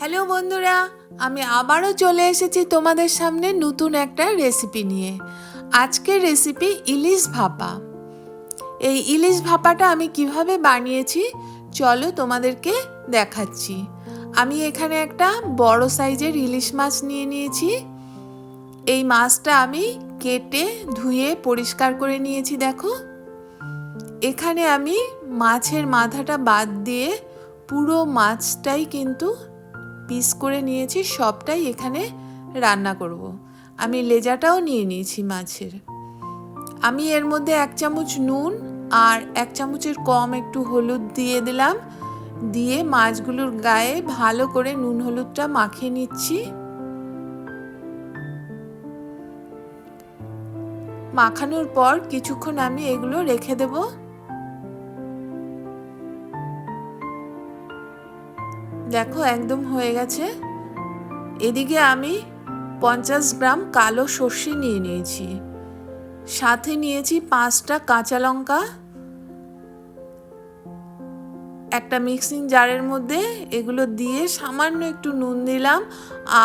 Hello বন্ধুরা, আমি আবারও চলে এসেছি তোমাদের সামনে নতুন একটা রেসিপি নিয়ে। আজকের রেসিপি ইলিশ ভাপা। এই ইলিশ ভাপাটা আমি কীভাবে বানিয়েছি, চলো তোমাদেরকে দেখাচ্ছি। আমি এখানে একটা বড় সাইজের ইলিশ মাছ নিয়ে নিয়েছি। এই মাছটা আমি কেটে ধুয়ে পরিষ্কার করে নিয়েছি, দেখো। এখানে আমি মাছের মাথাটা বাদ দিয়ে পুরো মাছটাই কিন্তু পিস করে নিয়েছি, সবটাই এখানে রান্না করব। আমি লেজাটাও নিয়ে নিয়েছি মাছের। আমি এর মধ্যে এক চামচ নুন আর এক চামচের কম একটু হলুদ দিয়ে দিলাম। দিয়ে মাছগুলোর গায়ে ভালো করে নুন হলুদটা মাখিয়ে নিচ্ছি। মাখানোর পর কিছুক্ষণ আমি এগুলো রেখে দেবো। দেখো, একদম হয়ে গেছে। এদিকে আমি পঞ্চাশ গ্রাম কালো সর্ষে নিয়ে নিয়েছি। সাথে নিয়েছি পাঁচটা কাঁচা লঙ্কা, একটা মিক্সিং জারের মধ্যে এগুলো দিয়ে সামান্য একটু নুন দিলাম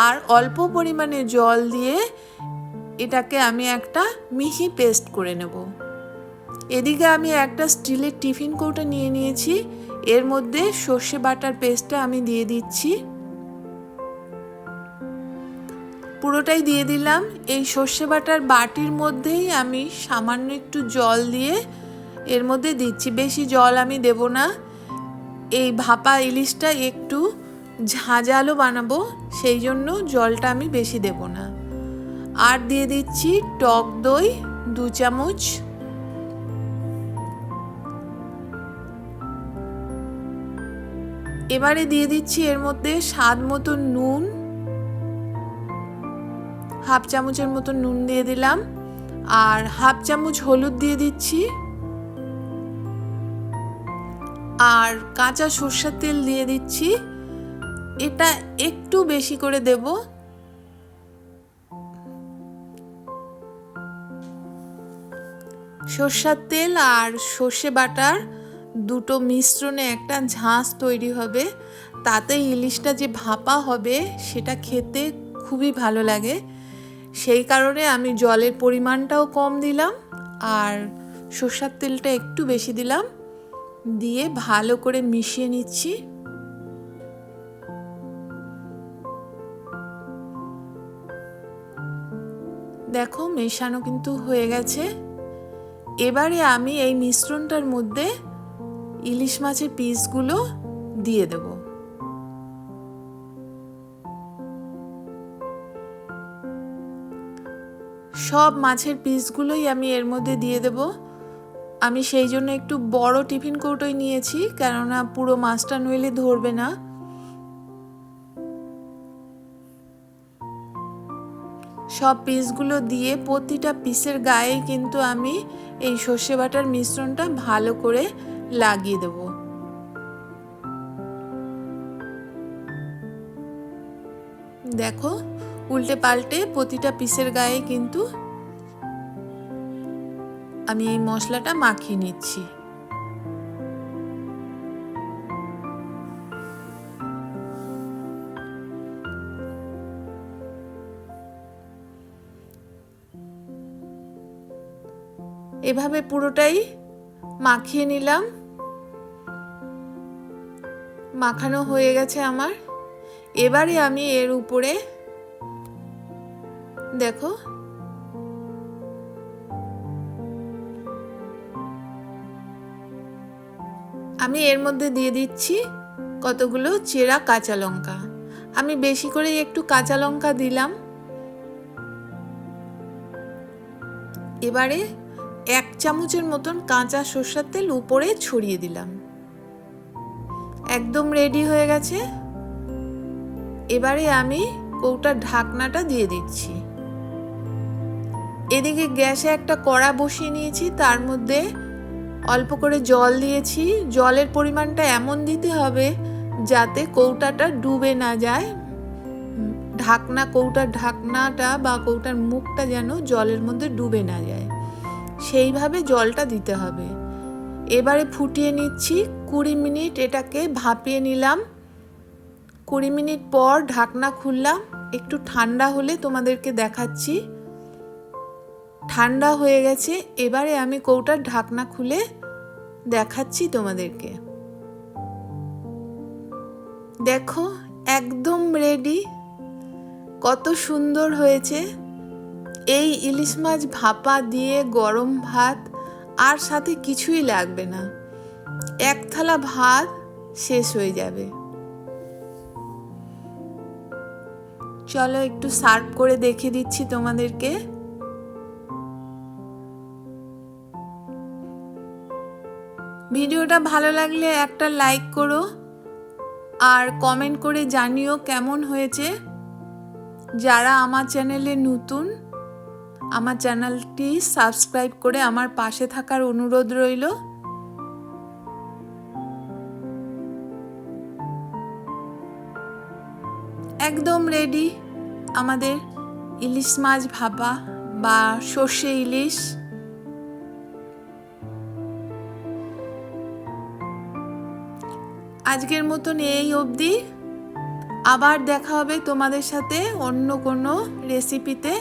আর অল্প পরিমাণে জল দিয়ে এটাকে আমি একটা মিহি পেস্ট করে নেব। এদিকে আমি একটা স্টিলের টিফিন কৌটা নিয়ে নিয়েছি। এর মধ্যে সর্ষে বাটার পেস্টটা আমি দিয়ে দিচ্ছি। পুরোটাই দিয়ে দিলাম। এই সর্ষে বাটার বাটির মধ্যেই আমি সামান্য একটু জল দিয়ে এর মধ্যে দিচ্ছি। বেশি জল আমি দেব না। এই ভাপা ইলিশটা একটু ঝাঁঝালো বানাবো, সেই জন্য জলটা আমি বেশি দেব না। আর দিয়ে দিচ্ছি টক দই, দু চামচ এবারে দিয়ে দিচ্ছি এর মধ্যে স্বাদ মতো নুন। হাফ চামচের মতো নুন দিয়ে দিলাম। আর হাফ চামচ হলুদ দিয়ে দিচ্ছি। আর কাঁচা সর্ষের তেল দিয়ে দিচ্ছি। এটা একটু বেশি করে দেব। সর্ষার তেল আর সর্ষে বাটার দুটো মিশ্রণে একটা ঝাঁস তৈরি হবে। তাতে ইলিশটা যে ভাপা হবে, সেটা খেতে খুবই ভালো লাগে। সেই কারণে আমি জলের পরিমাণটাও কম দিলাম আর সর্ষার তেলটা একটু বেশি দিলাম। দিয়ে ভালো করে মিশিয়ে নিচ্ছি। দেখো, মেশানো কিন্তু হয়ে গেছে। এবারে আমি এই মিশ্রণটার মধ্যে ইলিশ মাছের পিসগুলো দিয়ে দেব। সব মাছের পিসগুলোই আমি এর মধ্যে দিয়ে দেব। আমি সেই জন্য একটু বড় টিফিন কৌটোই নিয়েছি, কেননা পুরো মাছটা নইলে ধরবে না। সব পিসগুলো দিয়ে প্রতিটা পিসের গায়ে কিন্তু আমি এই সর্ষে বাটার মিশ্রণটা ভালো করে লাগিয়ে দেব। দেখো, উল্টে পাল্টে প্রতিটা পিসের গায়ে কিন্তু আমি এই মশলাটা মাখিয়ে নিচ্ছি। এভাবে পুরোটাই মাখিয়ে নিলাম। মাখানো হয়ে গেছে আমার। এবারে আমি এর উপরে, দেখো। আমি এর মধ্যে দিয়ে দিচ্ছি কতগুলো চেরা কাঁচা লঙ্কা। আমি বেশি করে একটু কাঁচা লঙ্কা দিলাম। এবারে এক চামচের মতন কাঁচা সর্ষের তেল উপরে ছড়িয়ে দিলাম। একদম রেডি হয়ে গেছে। এবারে আমি কৌটার ঢাকনাটা দিয়ে দিচ্ছি। এদিকে গ্যাসে একটা কড়া বসিয়ে নিয়েছি, তার মধ্যে অল্প করে জল দিয়েছি। জলের পরিমাণটা এমন দিতে হবে যাতে কৌটাটা ডুবে না যায়। ঢাকনা, কৌটার ঢাকনাটা বা কৌটার মুখটা যেন জলের মধ্যে ডুবে না যায়। সেইভাবে জলটা দিতে হবে। এবারে ফুটিয়ে নিচ্ছি কুড়ি মিনিট, এটাকে ভাপিয়ে নিলাম। কুড়ি মিনিট পর ঢাকনা খুললাম, একটু ঠান্ডা হলে তোমাদেরকে দেখাচ্ছি। ঠান্ডা হয়ে গেছে, এবারে আমি কৌটার ঢাকনা খুলে দেখাচ্ছি তোমাদেরকে। দেখো, একদম রেডি কত সুন্দর হয়েছে। এই ইলিশ মাছ ভাপা দিয়ে গরম ভাত আর সাথে কিছুই লাগবে না। এক থালা ভাত শেষ হয়ে যাবে। চলো একটু সার্ভ করে দেখে দিচ্ছি তোমাদেরকে। ভিডিওটা ভালো লাগলে একটা লাইক করো আর কমেন্ট করে জানিও কেমন হয়েছে। যারা আমার চ্যানেলে নতুন আমার চ্যানেলটি সাবস্ক্রাইব করে আমার পাশে থাকার অনুরোধ রইল। একদম রেডি আমাদের ইলিশ মাছ ভাপা বা সর্ষে ইলিশ। আজকের মতন এই অবধি। আবার দেখা হবে তোমাদের সাথে অন্য কোনো রেসিপিতে